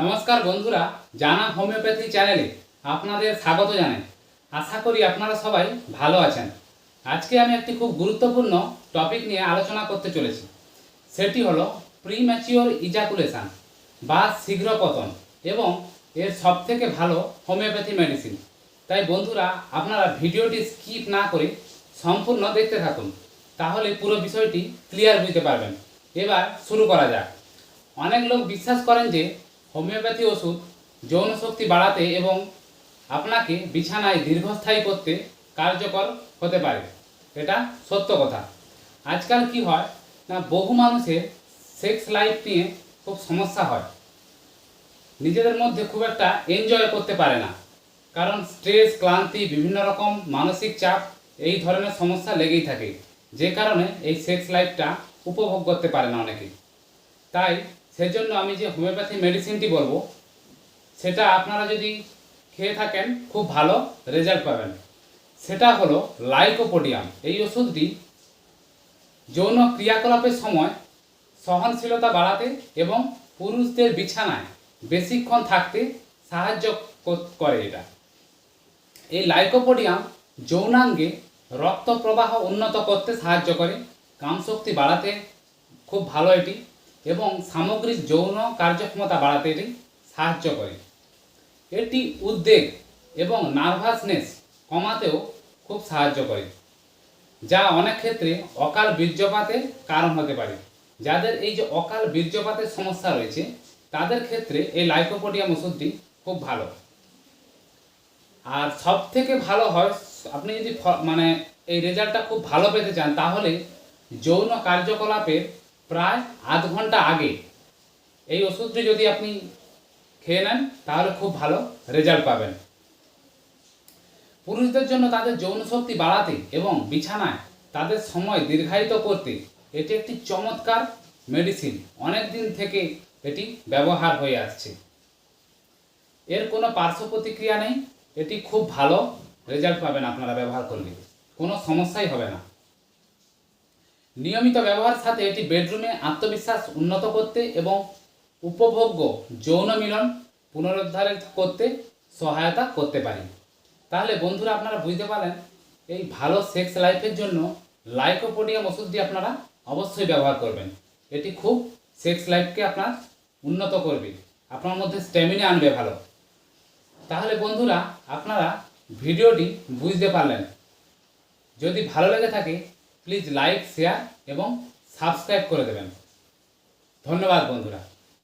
নমস্কার বন্ধুরা, জানা হোমিওপ্যাথি চ্যানেলে আপনাদের স্বাগত জানাই। আশা করি আপনারা সবাই ভালো আছেন। আজকে আমি একটি খুব গুরুত্বপূর্ণ টপিক নিয়ে আলোচনা করতে চলেছি। সেটি হলো প্রিম্যাচিওর ইজাকুলেশন বা শীঘ্র পতন এবং এর সবথেকে ভালো হোমিওপ্যাথি মেডিসিন তাই বন্ধুরা, আপনারা ভিডিওটি স্কিপ না করে সম্পূর্ণ দেখতে থাকুন, তাহলে পুরো বিষয়টি ক্লিয়ার বুঝতে পারবেন। এবার শুরু করা যাক। অনেক লোক বিশ্বাস করেন যে হোমিওপ্যাথি ওষুধ, যৌন শক্তি বাড়াতে এবং আপনাকে বিছানায় দীর্ঘস্থায়ী করতে কার্যকর হতে পারে। এটা সত্য কথা। আজকাল কি হয় না, বহু মানুষের সেক্স লাইফ নিয়ে খুব সমস্যা হয়। নিজেদের মধ্যে খুব একটা এনজয় করতে পারে না। কারণ স্ট্রেস ক্লান্তি, বিভিন্ন রকম মানসিক চাপ, এই ধরনের সমস্যা লেগেই থাকে। যে কারণে এই সেক্স লাইফটা উপভোগ করতে পারে না অনেকেই তাই সেজন্য আমি যে হোমিওপ্যাথি মেডিসিনটি বলব, সেটা আপনারা যদি খেয়ে থাকেন, খুব ভালো রেজাল্ট পাবেন। সেটা হলো লাইকোপোডিয়াম। এই ওষুধটি যৌন ক্রিয়াকলাপের সময় সহনশীলতা বাড়াতে এবং পুরুষদের বিছানায় বেশিক্ষণ থাকতে সাহায্য করে এটা। এই লাইকোপোডিয়াম যৌনাঙ্গে রক্ত প্রবাহ উন্নত করতে সাহায্য করে, কামশক্তি বাড়াতে খুব ভালো এটি। এবং সামগ্রিক যৌন কার্যক্ষমতা বাড়াতে এটি সাহায্য করে। এটি উদ্বেগ এবং নার্ভাসনেস কমাতেও খুব সাহায্য করে, যা অনেক ক্ষেত্রে অকাল বীর্যপাতের কারণ হতে পারে। যাদের এই যে অকাল বীর্যপাতের সমস্যা রয়েছে, তাদের ক্ষেত্রে এই লাইকোপোডিয়াম ওষুধটি খুব ভালো। আর সব থেকে ভালো হয়, আপনি যদি মানে এই রেজাল্টটা খুব ভালো পেতে চান, তাহলে যৌন কার্যকলাপের প্রায় আধ ঘণ্টা আগে এই ওষুধটি যদি আপনি খেয়ে নেন, তাহলে খুব ভালো রেজাল্ট পাবেন। পুরুষদের জন্য তাদের যৌন শক্তি বাড়াতে এবং বিছানায় তাদের সময় দীর্ঘায়িত করতে এটি একটি চমৎকার মেডিসিন অনেক দিন থেকে এটি ব্যবহার হয়ে আসছে। এর কোনো পার্শ্ব প্রতিক্রিয়া নেই। এটি খুব ভালো রেজাল্ট পাবেন আপনারা ব্যবহার করলে। কোনো সমস্যাই হবে না। নিয়মিত ব্যবহারের সাথে এটি বেডরুমে আত্মবিশ্বাস উন্নত করতে এবং উপভোগ্য যৌন মিলন পুনরুদ্ধার করতে সহায়তা করতে পারে। তাহলে বন্ধুরা আপনারা বুঝতে পারেন এই ভালো সেক্স লাইফের জন্য লাইকোপোডিয়াম ওষুধটি আপনারা অবশ্যই ব্যবহার করবেন। এটি খুব সেক্স লাইফকে আপনার উন্নত করবে, আপনার মধ্যে স্ট্যামিনা আনবে ভালো। তাহলে বন্ধুরা, আপনারা ভিডিওটি বুঝতে পারলেন। যদি ভালো লেগে থাকে প্লিজ লাইক শেয়ার এবং সাবস্ক্রাইব করে দেবেন। ধন্যবাদ বন্ধুরা।